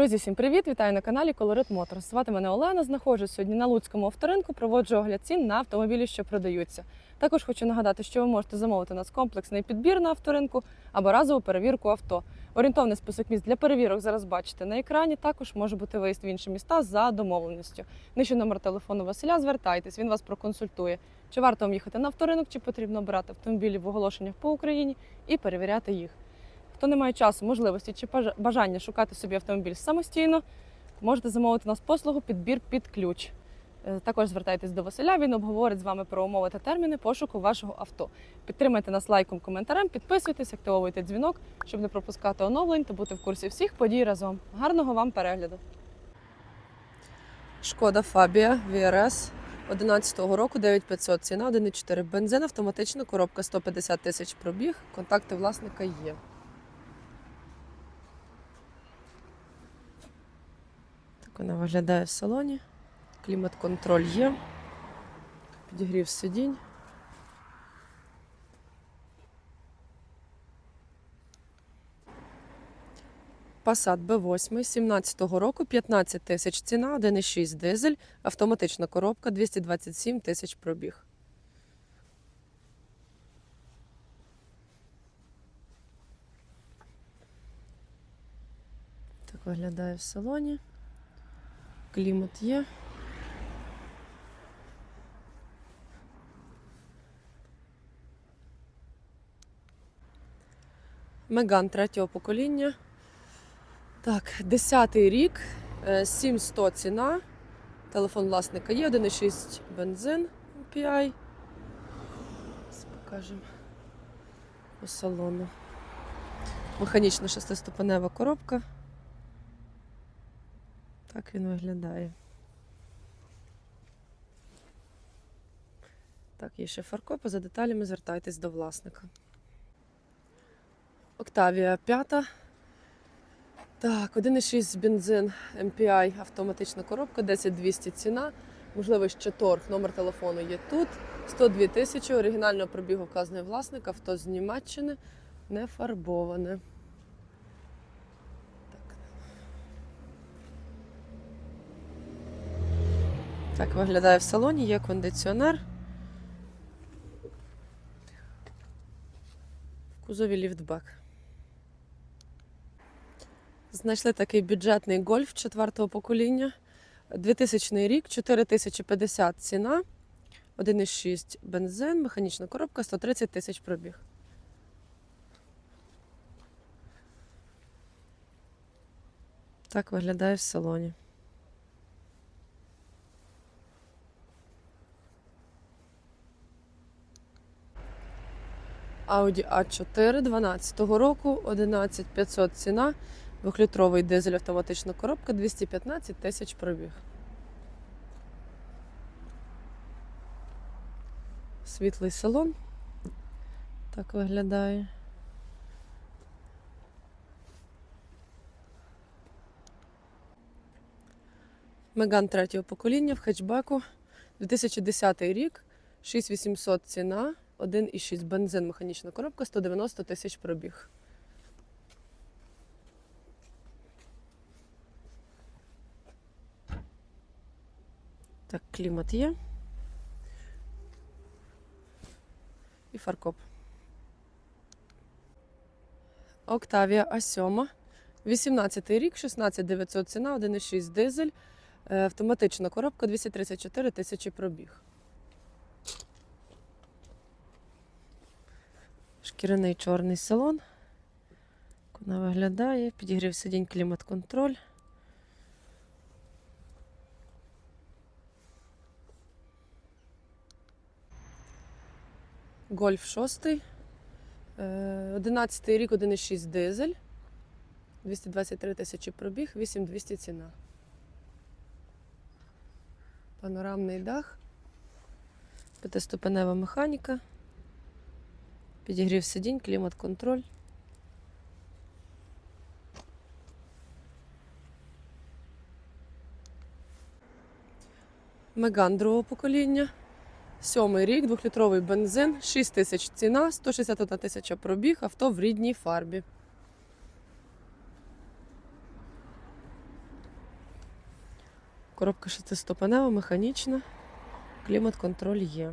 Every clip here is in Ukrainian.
Друзі, всім привіт! Вітаю на каналі Colorit Motors. Звати мене Олена. Знаходжусь сьогодні на Луцькому авторинку. Проводжу огляд цін на автомобілі, що продаються. Також хочу нагадати, що ви можете замовити нас комплексний підбір на авторинку або разову перевірку авто. Орієнтовний список місць для перевірок зараз бачите на екрані. Також може бути виїзд в інші міста за домовленістю. Нижче номер телефону Василя. Звертайтесь, він вас проконсультує. Чи варто вам їхати на авторинок, чи потрібно брати автомобілі в оголошеннях по Україні і перевіряти їх. Хто не має часу, можливості чи бажання шукати собі автомобіль самостійно, можете замовити у нас послугу підбір під ключ. Е, Також звертайтесь до Василя, він обговорить з вами про умови та терміни пошуку вашого авто. Підтримайте нас лайком, коментарем, підписуйтесь, активовуйте дзвінок, щоб не пропускати оновлень та бути в курсі всіх подій разом. Гарного вам перегляду! Шкода Фабія VRS 11-го року 9500 ціна 1,4 бензин, автоматична коробка 150 тисяч пробіг. Контакти власника є. Вона виглядає в салоні. Клімат-контроль є. Підігрів сидінь. Passat B8 17-го року 15 тисяч ціна, 1,6 дизель, автоматична коробка, 227 тисяч пробіг. Так виглядає в салоні. Клімат є. Меган третього покоління. Так, 10-й рік, е, 7100 ціна. Телефон власника є, 1,6 бензин MPI. Зараз покажемо по салону. Механічна шестиступенева коробка. Так він виглядає. Так, є ще фаркопи. За деталями звертайтесь до власника. Октавія п'ята. Так, 1,6 бензин MPI, автоматична коробка, 10200 ціна. Можливо, ще торг. Номер телефону є тут. 102 тисячі. Оригінального пробігу вказаний власник, авто з Німеччини, не фарбоване. Так виглядає в салоні, є кондиціонер. В кузові ліфтбек. Знайшли такий бюджетний гольф четвертого покоління. 2000 рік, 4050 ціна, 1,6 бензин, механічна коробка, 130 тисяч пробіг. Так виглядає в салоні. Audi A4 12 року, 11500 ціна. Двохлітровий дизель автоматична коробка 215 тисяч пробіг. Світлий салон. Так виглядає. Меган третього покоління в хетчбеку. 2010 рік, 6800 ціна, 1,6 бензин, механічна коробка, 190 тисяч пробіг. Так, клімат є. І фаркоп. Октавія А7. 18 рік, 16900 ціна, 1,6 дизель. Е, Автоматична коробка 234 тисячі пробіг. Шкіряний чорний салон. Вона виглядає. Підігрів сидінь клімат-контроль. Гольф 6. 11 рік, 1,6 дизель. 223 тисячі пробіг, 8200 ціна. Панорамний дах. П'ятиступенева механіка. Підігрів сидінь, клімат-контроль. Меган другого покоління. Сьомий рік, двохлітровий бензин, 6 тисяч ціна, 161 тисяча пробіг, авто в рідній фарбі. Коробка шестиступенева, механічна. Клімат-контроль є.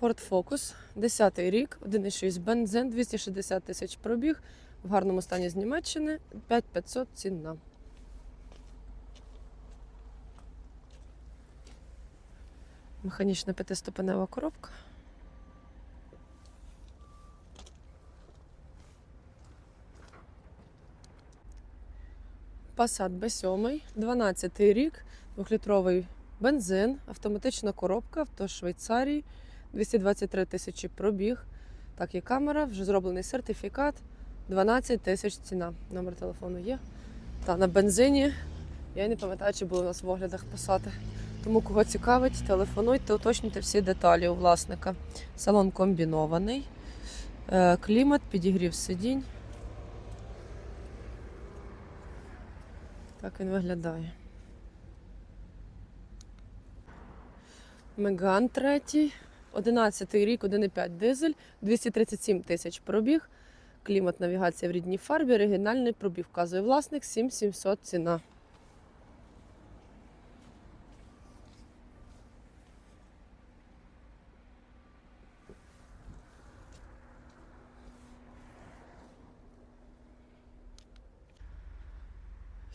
Ford Focus, 10 рік, 1,6 бензин, 260 тисяч пробіг, в гарному стані з Німеччини, 5500 ціна. Механічна п'ятиступенева коробка. Passat B7, 12 рік, 2-літровий бензин, автоматична коробка, авто Швейцарії, 223 тисячі пробіг. Так, є камера, вже зроблений сертифікат, 12 тисяч ціна. Номер телефону є. Та на бензині. Я не пам'ятаю, чи були у нас в оглядах писати. Тому кого цікавить, телефонуйте, уточнюйте всі деталі у власника. Салон комбінований, Е, клімат, підігрів сидінь. Так він виглядає. Меган третій, 11 рік, 1,5 дизель, 237 тисяч пробіг. Клімат навігація в рідній фарбі, оригінальний пробіг. Вказує власник 7700 ціна.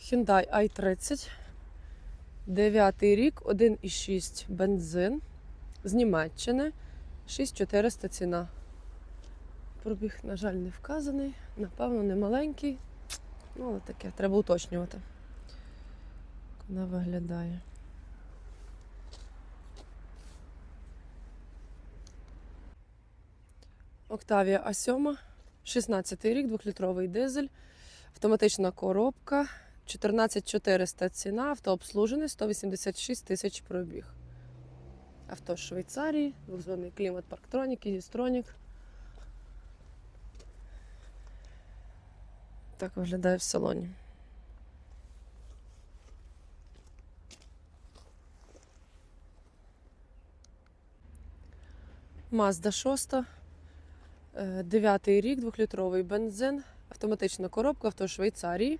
Hyundai i30. 9 рік, 1,6 бензин з Німеччини. 6400 ціна. Пробіг, на жаль, не вказаний. Напевно, не маленький. Ну, але таке, треба уточнювати. Вона виглядає. Octavia A7, 16 рік, 2-літровий дизель, автоматична коробка, 14400 ціна, авто обслужений, 186 тисяч пробіг. Авто з Швейцарії, двохзонний клімат парктронік, Ізістронік. Так виглядає в салоні. Mazda 6. 9 рік, 2-літровий бензин, автоматична коробка, авто Швейцарії.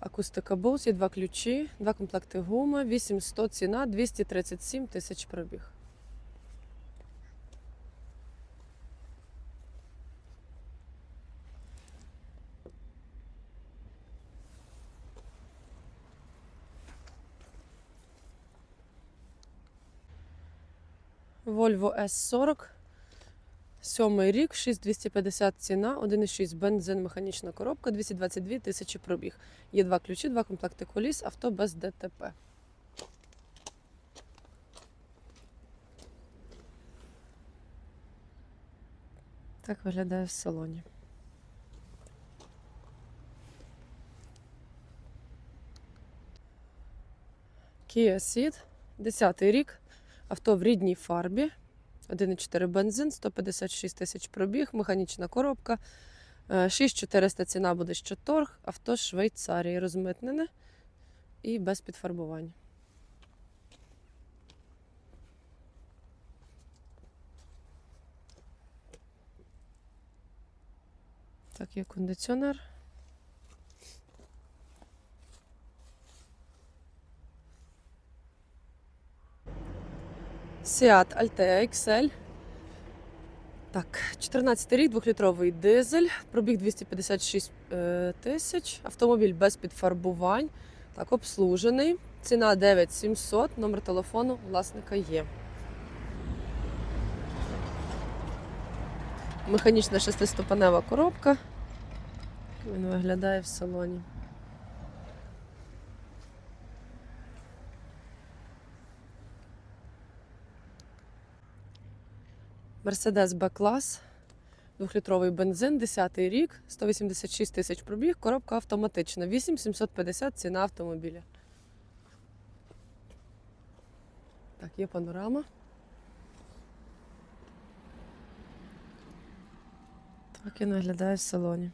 Акустика Bose, є два ключі, два комплекти гуми, 8100 ціна, 237 тисяч пробіг. Volvo S40. Сьомий рік, 6250 ціна, 1,6 бензин, механічна коробка, 222 тисячі пробіг. Є два ключі, два комплекти коліс, авто без ДТП. Так виглядає в салоні. Kia Ceed, 10 рік, авто в рідній фарбі. 1,4 бензин, 156 тисяч пробіг, механічна коробка. Е, 6400 ціна буде що торг, авто Швейцарії розмитнене і без підфарбувань. Так, є кондиціонер. Seat Altea XL. Так, 14 рік, 2-літровий дизель, пробіг 256 е, тисяч, автомобіль без підфарбувань, так, обслужений. Ціна 9700, номер телефону власника є. Механічна шестиступенева коробка. Він виглядає в салоні. Мерседес B-клас, 2-літровий бензин, 10 й рік, 186 тисяч пробіг, коробка автоматична, 8750 ціна автомобіля. Так, є панорама. Так і наглядаю в салоні.